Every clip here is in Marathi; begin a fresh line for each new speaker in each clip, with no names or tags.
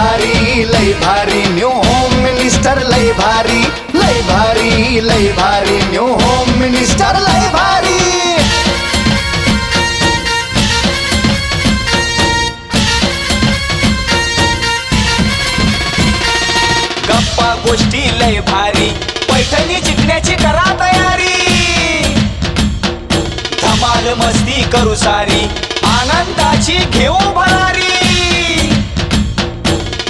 भारी लय भारी न्यू होम मिनिस्टर लय भारी
लय भारी
लय भारी न्यू होम मिनिस्टर लय भारी.
गप्पा गोष्टी लय भारी पैठणी जिंकण्याची करा तयारी. धमाल मस्ती करू सारी आनंदाची घेऊ भरारी.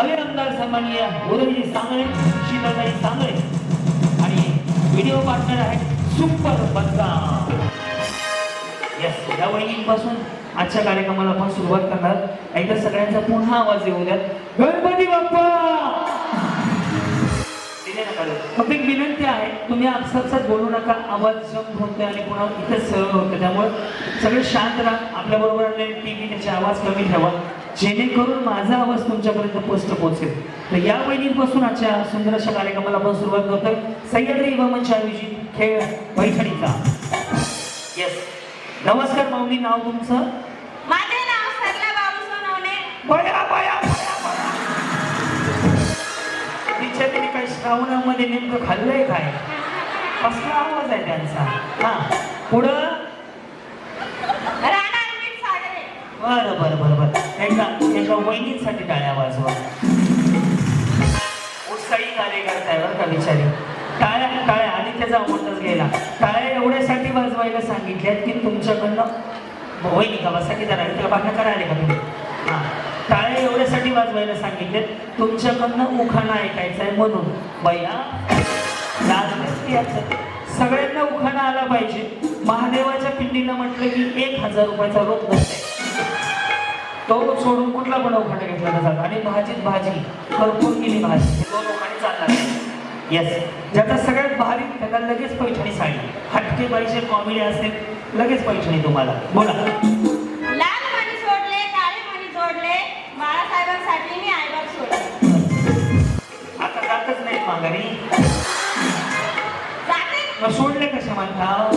आयोजक भावी आमदार सन्माननीय उदयजी सांगळे शीतलताई सांगळे. आणि व्हिडिओ पार्टनर आहे सुपर बच्चा या वहिनींपासून आजच्या कार्यक्रमाला आपण सुरुवात करणार. एकदा सगळ्यांचा पुन्हा आवाज येऊ द्या. गणपती बाप्पा! नका फक्त एक विनंती आहे तुम्ही अक्षरशः बोलू नका. आवाज जम होते आणि पुन्हा इथे सरळ होते त्यामुळे सगळे शांत राहा. आपल्या बरोबर टीव्ही त्याचे आवाज कमी ठेवा. जेणेकरून माझा आवाज तुमच्यापर्यंत पोस्ट पोहोचेल. तर या वहिनीपासून आजच्या सुंदर अशा कार्यक्रमाला आपण सुरुवात करतोय सह्याद्री युवा मंच आयोजित खेळ पैठणीचा. येस नमस्कार माऊली नाव तुमचं?
माझे नाव सरला बाबू सोनवणे
बया बया तिच्या तिने काही श्रावणामध्ये नेमकं खाल्लंय काय? कसला आवाज आहे त्यांचा? हा पुढं? बरं बरं बरं बरं. एका एका वहिनींसाठी टाळ्या वाजवा. उत्साही कार्यकर्ता आहे बरं का बिचारी. टाळ्या टाळ्या आणि त्याचा आवाजच गेला. टाळ्या एवढ्यासाठी वाजवायला सांगितल्यात की तुमच्याकडनं वहिनी का बसा की जरा त्याला बाहेर करायला का तुम्ही? हां. टाळ्या एवढ्यासाठी वाजवायला सांगितलेत तुमच्याकडनं उखाणा ऐकायचा आहे म्हणून. बया सगळ्यांना उखाणा आला पाहिजे. महादेवाच्या पिंडीला म्हटलं की एक हजार रुपयाचा रोख नसते तो सोडून कुठला पण उखाणा घेतला जातात आणि भाजीत भाजी भरपूर केली भाजी. दोन उखाणे चालणार येस ज्याचा सगळ्यात भारी त्याला लगेच पैठणी साडी. हटके पाहिजे कॉमेडी असेल लगेच पैठणी तुम्हाला. बोला.
लाल सोडले काळे मणी जोडले बाळासाहेबांसाठी मी सोडले.
आता जातच नाही माघारी.
जाते.
सोडले कशा म्हणता?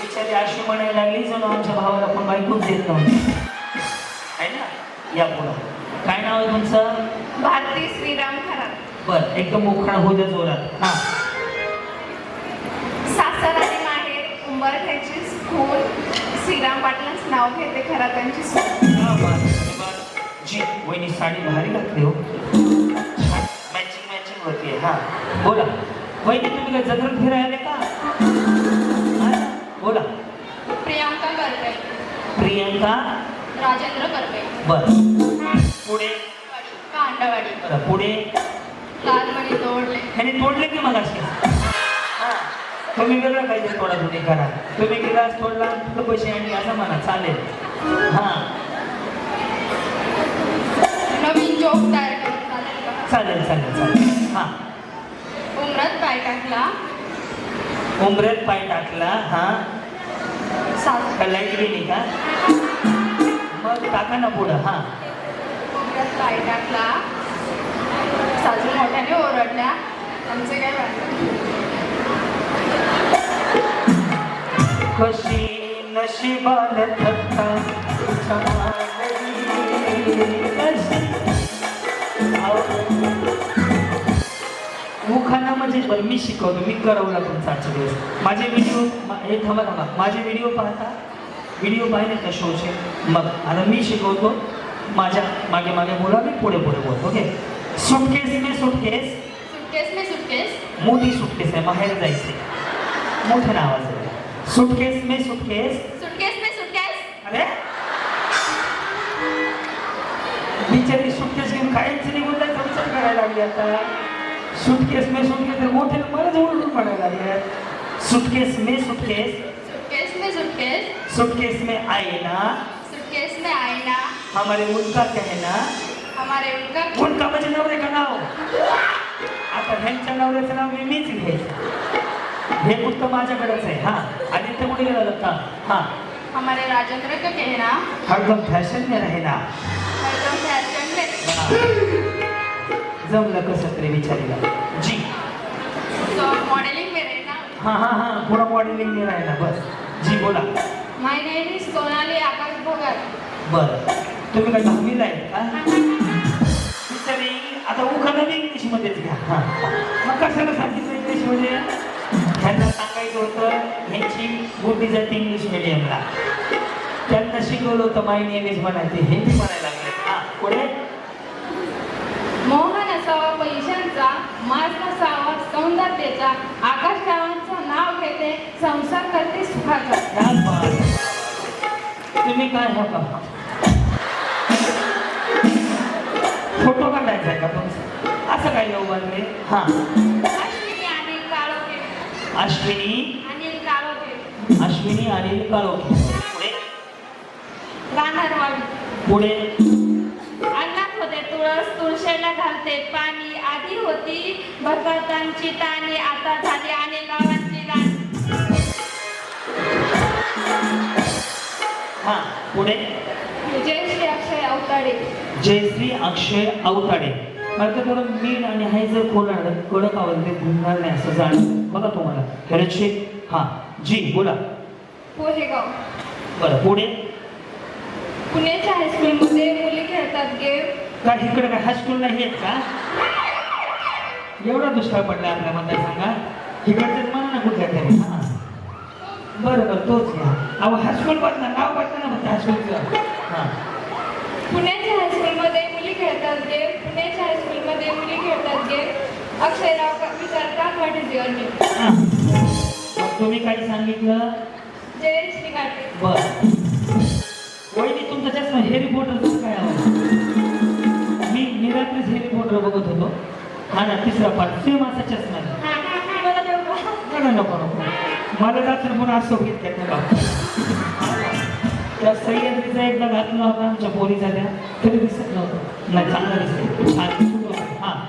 बिचारी अशी म्हणायला लागली जणू आमच्या भावाला पण बायकोच देत नव्हती. या पुढं. काय नाव आहे तुमचं?
भारती श्रीराम खरात.
बर एकदम उखाणा होऊ द्या जोरात. हा.
सासर आणि माहेर उंबरठ्याची खून श्रीराम पाटलांचं नाव घेते खरा त्यांची सून
हा, बर, बर. जी वहिनी साडी भारी घातली हो. मॅचिंग मॅचिंग होती हा. बोला. वहिनी तुम्ही काय जत्रेत फिरायला का? हा? बोला.
प्रियांका
प्रियंका
राजेंद्र करपे.
बर. पुढे?
कांडवाडी.
बरं, पुढे?
लाल मणी तोडले.
ह्याने तोडले की मग असे हा. तुम्ही वेगळं काहीतरी तोडा तुम्ही करा. तुम्ही गिलास तोडला? तर पैसे आणि असं म्हणा चालेल. हा.
नवीन जोक तयार करून चालेल का?
चालेल चालेल चालेल. हा.
उमरात पाय टाकला.
उमरेत पाय टाकला हा.
सासू
का लाइट गेली का? मग टाका ना पुढं हा.
पाय टाकला. सासू मोठ्याने ओरडल्या. आमचे काय
कशी नशिबाने थक्का मुखाना म्हणजे बरं मी शिकवतो मी करवला तुमचा आजच्या दिवस. माझे व्हिडिओ हे थांबा थांबा. माझे व्हिडिओ पाहता? व्हिडिओ पाहिले का शोचे मग आता मी शिकवतो माझ्या मागे मागे बोला मी पुढे पुढे बोलतो ओके सुटकेस मे सुटकेस
सुटकेस में सुटकेस
मोठी सुटकेस आहे बाहेर जायचे मोठ्या आवाज सुटकेस मे सुटकेस
सुटकेस में सुटकेस
अरे? बिचारी सुटकेस घेऊन काहीच निघून जायचा विचार करायला लागली आता. सुटकेस मे सुटकेस तर मोठे मलाच ओरडून पडायला लागले. सुटकेस मे सुटकेस
सुटकेस में सुटकेस
सुटकेस में आए ना
सुटकेस में आईना
हमारे उनका कहना
हमारे उनका
उनका म्हणजे नवरे का नाव आता ह्यांच्या नवऱ्याचं नाव मी मीच घ्यायचं हे फक्त माझ्याकडेच आहे. हा आदित्य कुठे गेला होता? हा.
हमारे राजेंद्र का कहना?
हरदम फॅशन में रहेना
हरदम फैशन में
जमलं कसं तरी विचारीला जी.
तो मॉडेलिंग में रहना
हा हा हा. पुरा मॉडेलिंग नाही राहिला. बस. जी बोला.
My name is Sonali Akash Bhagat
बरं. तुम्ही काय दहावीला आहे का? बिचारी आता उखाणं इंग्लिश मध्येच घ्या. हा. मग कशाला सांगितलं इंग्लिशमध्ये त्यांना सांगायचं होतं ह्यांची मोठी जाते इंग्लिश मिडियमला त्यांना शिकवलं होतं नेम इज म्हणायचे. हे मी म्हणायला लागले हा पुढे.
मोहन असावा पैशांचा माज नसावा सौंदर्याचा आकाशरावांचं नाव घेते संसार करते सुखाचा.
तुम्ही काय हो फोटो काढायचा आहे का तुमचा? असं काय येऊ बनले हा.
अश्विनी अनिल काळोखे.
अश्विनी.
अनिल काळोखे.
अश्विनी अनिल काळोखे. पुढे?
गाणारवाडी
पुढे?
अन्नात होते तुळस तुळशीला घालते. पाणी आधी होती भगवतांची ताणी आता झाली अनिल रावांची राणी.
हा पुढे?
जय श्री अक्षय अवताडे
जयश्री अक्षय अवताडे मला तर थोडं मीठ आणि हाय जर कोणाला कडक आवडते भुंगार नाही असं जाणं बघा तुम्हाला. खरंच हा जी बोला.
पोहेगाव.
बरं पुढे
पुण्याच्या हायस्कूलमध्ये मुली खेळतात गेम
काय इकडे काय हायस्कूल नाही आहेत का? एवढा दुष्काळ पडला आपल्या मतदारसंघात. इकडचेच म्हणा ना कुठल्या तरी. हा. बरं बरं तोच घ्या अहो हायस्कूल बदला नाव बदला ना म्हणते हायस्कूलचं
पुण्याच्या हायस्कूलमध्ये मुली खेळतात गेम पुण्याच्या हायस्कूलमध्ये मुली खेळतात गेम अक्षयराव विचारतात व्हॉट इज युअर नेम
तुम्ही काय सांगितलं?
जय श्री काटे
बर. वहिनी तुमचा चष्मा हे रिपोर्टर कसं काय आवाज मी निरात्रीच हे रिपोर्टर बघत होतो. हा ना तिसरा पार्ट सेम असा चष्मा.
मला
नको. नको मला रात्र पण असं घेतलं नाही त्या सह्याद्रीचा एकदा घातला होता आमच्या पोरीचा त्या. तरी दिसत नव्हतं. नाही चांगला दिसत. हा.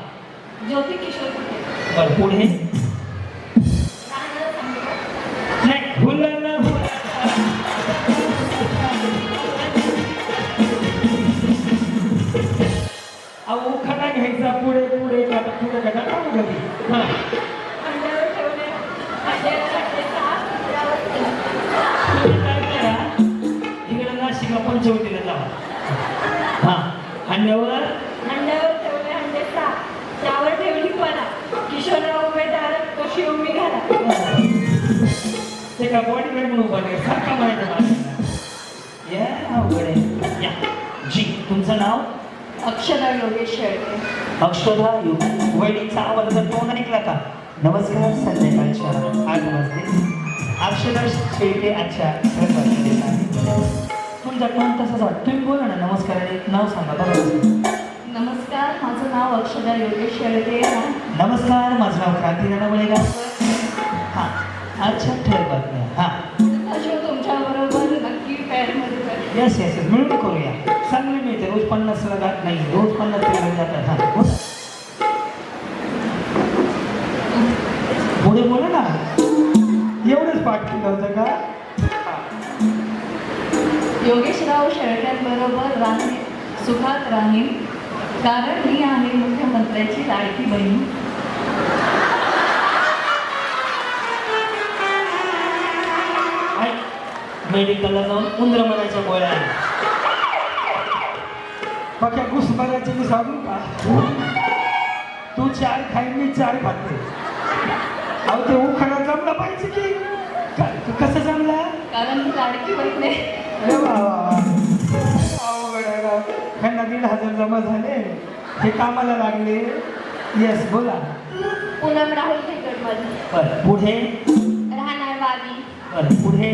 ज्योती किशोर
बरं पुढे. नाही भुललं. हा.
अंड्यावर अंड्यावर ठेवले अंडे सहा. त्यावर ठेवली परा किशोरराव उभे दारात कशी उभी घाला.
ते का बॉडी म्हणून उभा नाही सारखा या अवघड आहे. या. जी तुमचं नाव?
अक्षरा योगेश शेळके.
अक्षरा युग वहिनीचा आवाज जर ऐकला का? नमस्कार संध्याकाळच्या आठ वाजते अक्षरा शेळके अच्छा तुमचा टोन तसाच वाटतं तुम्ही बोला ना नमस्कार आणि एक नाव सांगा बघा
नमस्कार माझं नाव अक्षरा योगेश शेळके
नमस्कार माझं नाव क्रांती नाना हां अच्छा ठेव बातम्या. हां.
अशो तुमच्या बरोबर नक्की
येस येस येस मिळून करूया. चांगली मिळते. रोज पन्नासला जात नाही. रोज पन्नास
शेळक्यांबरोबर राहील सुखात राहील. कारण मी आहे मुख्यमंत्र्याची लाडकी बहीण.
मेडिकलला जाऊन उंदर मनाच्या गोळ्या. बाकी घुसमाराची मी सांगू का? तू चार खाई मी चार खाते अहो ते उखाणा जमला पाहिजे की? कसं जमला?
कारण मी लाडकी बहीण आहे.
दीड हजार जमा झाले. हे कामाला लागले. येस बोला.
पूनम राहुल खेकड माझी
बरं पुढे?
राहणार
बरं पुढे?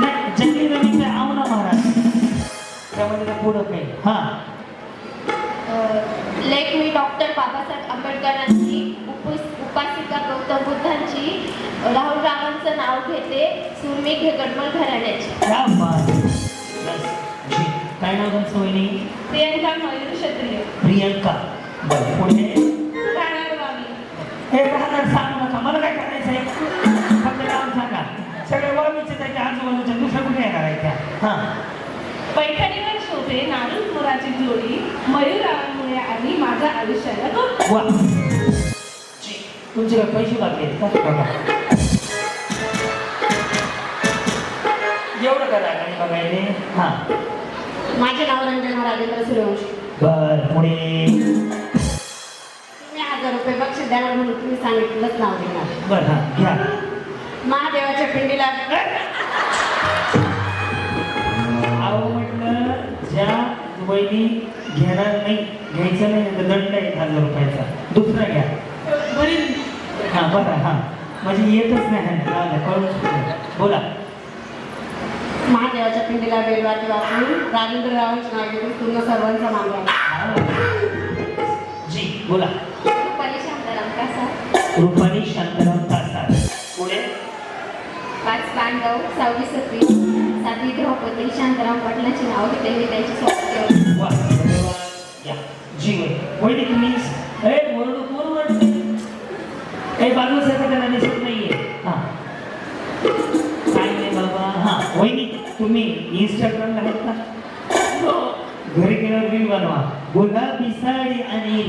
नाही जंगली रवीचं आव ना महाराज. त्यामध्ये ते पुढं काही. हा.
लेख मी डॉक्टर बाबासाहेब आंबेडकरांची उपस उपासिका गौतम बुद्धांची राहुल रावांचं नाव घेते सुरमी घेगडमल घराण्याची.
क्या नाव तुमचं वहिनी?
प्रियंका मयूर क्षत्रिय.
प्रियंका. बरं पुढे?
राहणार गावी
हे राहणार सांगू नका मला काय करायचं आहे? फक्त नाव सांगा. सगळे वामीचे त्याच्या आजूबाजूच्या दुसरं कुठे येणार आहे त्या? हां.
पैठणीवर शोभे नाडून मुराची जोडी मयूरावांमुळे आली माझ्या आयुष्याला तो
वा. जी. तुमचे काय पैसे बाकी आहेत का? बघा. एवढं करा आणि बघायले हां.
माझे नाव रंजना राजेंद्र सूर्यवंशी
बर पुढे.
तुम्ही हजार रुपये बक्षीस देणार म्हणून तुम्ही सांगितलंच नाव घेणार.
बर हां घ्या.
महादेवाच्या पिंडीला
अहो म्हटलं ज्या वहिनी घेणार नाही घ्यायचं नाही तर दंड एक हजार रुपयाचा. दुसरा घ्या.
बरी.
हां बरं हां. म्हणजे येतच नाही कळून बोला.
महादेवाच्या पिंडीला बेलवाती वापरून राजेंद्र रावांचे नाव घेऊन पूर्ण सर्वांचा मान
जी बोला.
रुपाली शांताराम कसा
रुपाली शांताराम पुढे?
पाच पांडव सहावी सतवी सातवी द्रौपदी शांताराम पाटलांची नाव घेते मी त्यांची सोबत
वा धन्यवाद. या जी वय. वहिनी तुम्ही ए कोण सारखं तुम्ही इंस्टाग्रामला आहेत ना? घरी गेल्यावर रील बनवा. गुलाबी साडी आणि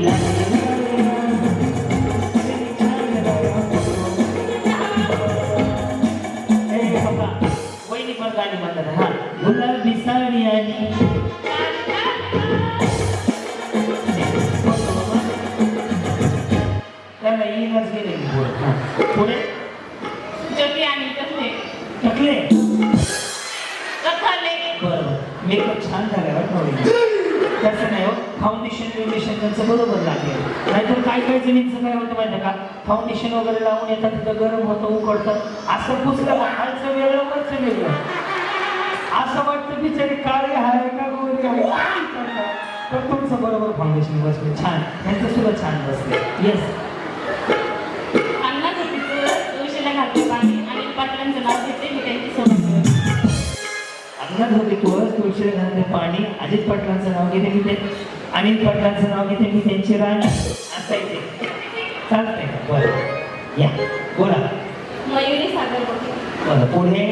बाबा पण हां. आणि त्याला येईनच गेले. पुढे? तसं नाही हो? फाउंडेशन फाउंडेशन त्यांचं बरोबर लागेल. नाहीतर काय काय जमीनचं काय होतं माहिती आहे का? फाउंडेशन वगैरे लावून येतात तिथं गरम होतं उकडतं असं पुसलं का खालचं वेगळं वरचं वेगळं. असं वाटतं बिचारी काळे हाय का गोरी आहे काय पण तुमचं बरोबर फाउंडेशन बसलं. छान. त्यांचं सुद्धा छान बसलं. येस अंगणात होते तुळस तुळशीला घालते पाणी अजित पाटलांचं नाव घेते मी ते. अनिल पाटलांचं नाव घेते मी त्यांची राणी. असायचे चालतंय. का बरं या. बोला.
मयुरी सागर
बरं पुढे.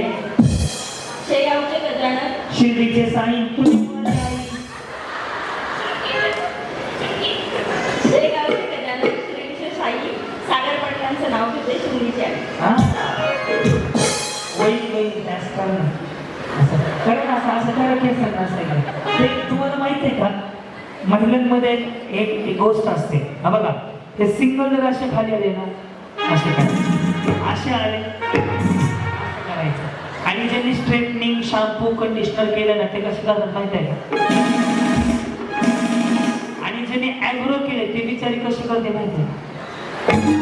शेगावचे गजानन.
शिर्डीचे साई तुम्ही एक एक गोष्ट असते हा बघा ते सिंगल जर असे खाली आले ना असे काय असे आले असं करायचं आणि ज्यांनी स्ट्रेटनिंग शॅम्पू कंडिशनर केलं ना ते कसे करतात माहिती आहे का आणि ज्यांनी ॲग्रो केले ते बिचारी कशी करते माहिती आहे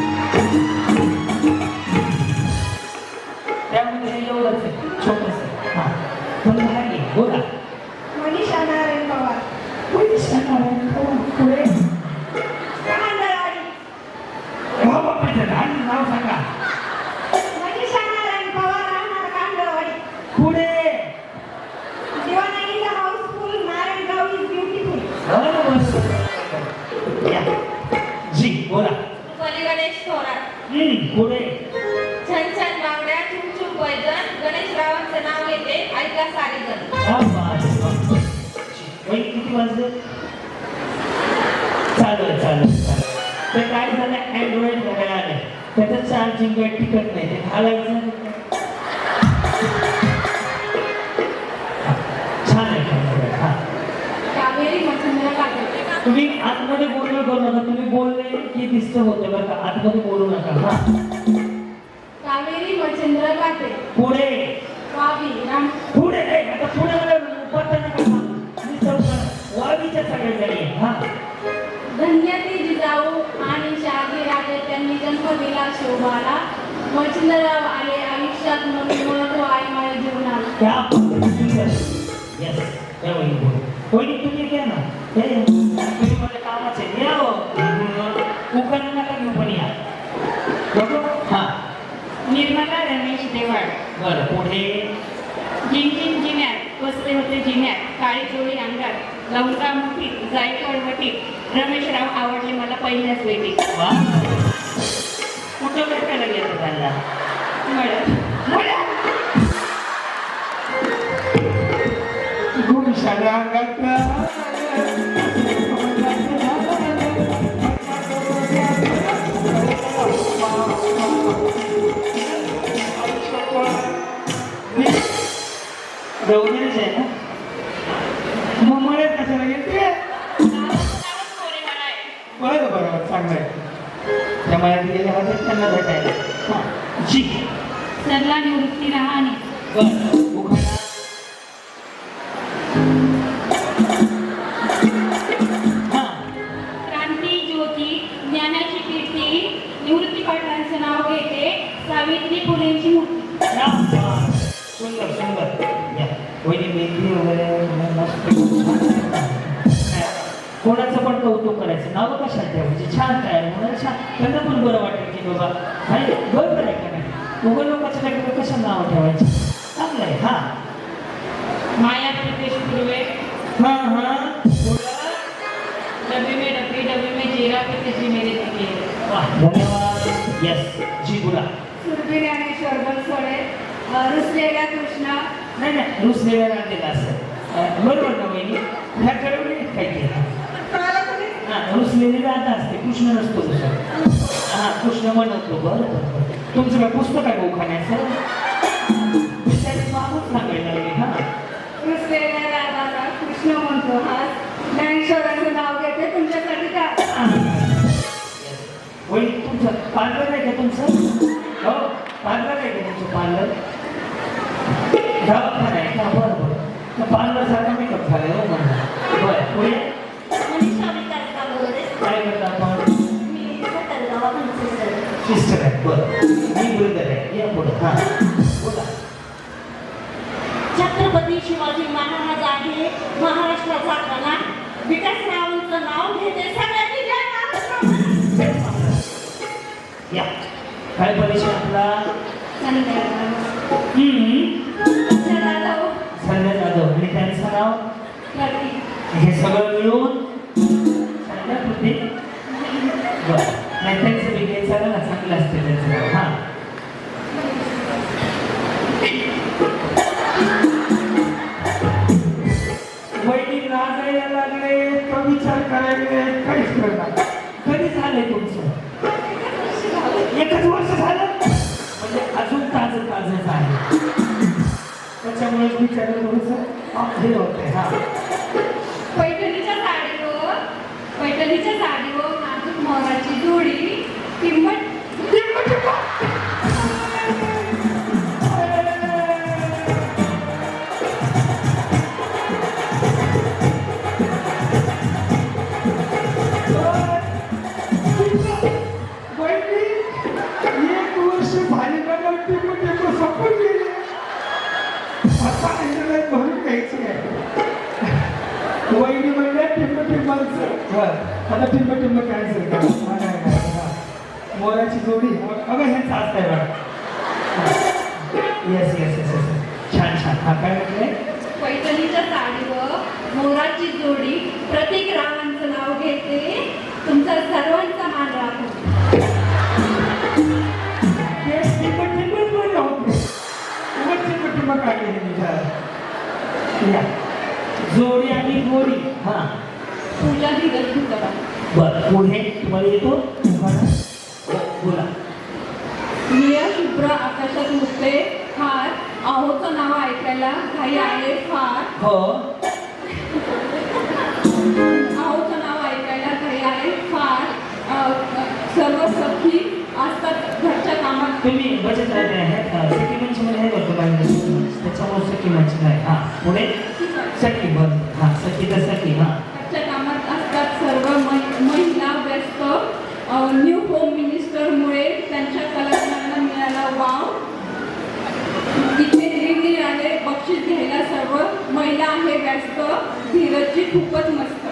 त्यामध्ये हे एवढंच आहे छोटंसं हां पण भारी आहे. बोला त्याचं चार्जिंग काही टिकत नाही ते घालायचं छान आहे तुम्ही आतमध्ये बोलणं करू नका तुम्ही बोलले की दिसतं होतं बरं का आतमध्ये बोलू नका हा.
कावेरी मच्छिंद्र काटे.
पुढे.
शोभाला. मच्छिंद्रराव आले
आयुष्यात महत्त्व आई माझ्या जीवनात
क्या तुम्ही घ्या ना. हे तुम्ही माझ्या कामाचे या उखाणा नका घेऊ पण या. बघू.
निर्मला रमेश देवाड
बरं पुढे.
जिंजिन जिन्यात बसले होते जिन्यात. काळी चोळी अंगात. लवंगा मुठीत जायकवाड वटीत रमेशराव आवडले मला पहिल्याच वेळी
वा कुठं भेटायला गेलं त्यांना
मळत
गुणशाला अंगातला गौरीच आहे ना मग मला कशाला घेते बरं बरं चांगलं आहे त्या मळ्यात गेले होते त्यांना भेटायला. हां. जी.
सरला निवृत्ती राहणे.
बरं कौतुक करायचं. नाव कशात ठेवायची? छान काय? म्हणून छान. त्यांना पण बरं वाटेल की बाबा नाही बरोबर आहे का नाही? उघड लोकांच्या जागेवर कशा नाव ठेवायची? चांगलं आहे. हा.
माया प्रदेश पूर्वे
हा हा.
डब्बे में डब्बी डब्बे में जीरा पे तेजी मेरे दिखे.
वाह धन्यवाद. यस जी बोला.
सुरभी ज्ञानेश्वर बनसोडे रुसलेल्या कृष्णा.
नाही नाही बरोबर ना वहिनी? ह्या ठरवली काय केलं रुसलेली राधा असते कृष्ण नसतो हा कृष्ण म्हणतो बरं. तुमचं काय पुस्तक आहे गोखाण्याचं विचारित मागून सांगायला लागले हा.
रुसलेल्या राधाला कृष्ण म्हणतो ज्ञानेश्वराचं नाव घेते तुमच्यासाठी काय
वहिनी तुमचं पार्लर आहे का तुमचं? हो पार्लर आहे का तुमचं पार्लर?
मी
आहे या पुढं हां बोला
छत्रपती शिवाजी महाराज आहे महाराष्ट्राचा कला. विकासरावांचं नाव घेते सगळ्यांनी जय महाराष्ट्र
या. काय परिचय आपला?
संध्या जाधव.
संजय जाधव. आणि त्यांचं नाव? हे सगळं मिळून थोडंसं हे होतंय हा तुम्हाला येतो? बोला.
निळ्या शुभ्र आकाशात आहोचं नाव ऐकायला घाई आहे. फार.
हो.
आहोचं नाव ऐकायला घाई आहे. फार. सर्व सखी असतात घरच्या कामात.
तुम्ही बचत राहते आहेत सखी काही त्याच्यामुळे हा पुढे? सखी बर. हा सखी तर सखी हा.
न्यू होम मिनिस्टरमुळे त्यांच्या कलाकारांना मिळाला वाव. इथे दिली आले बक्षीस
घ्यायला सर्व महिला आहे व्यस्त. धीरजची खूपच मस्त.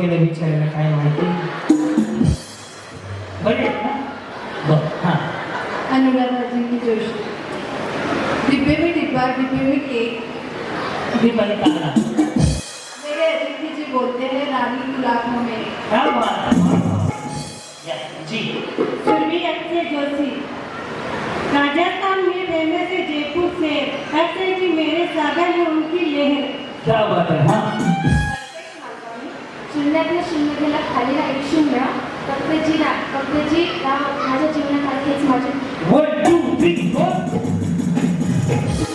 गेलं विचारायला काय
माहिती? बरे हां. जोशी. डिपेमेंट में डिपेमेंट एक. में केक बोलते हैं रानी गुलाबों में।
जी।
सुरभि अक्षय जोशी। राजस्थान में रहने से जयपुर से अक्षय जी मेरे सागर है उनकी लहर
क्या बात है हाँ।
शून्यातल्या शून्यतेला खाली राहील शून्य फक्त जी रा फक्त जी माझ्या जीवनात हेच माझे वन टू थ्री फोर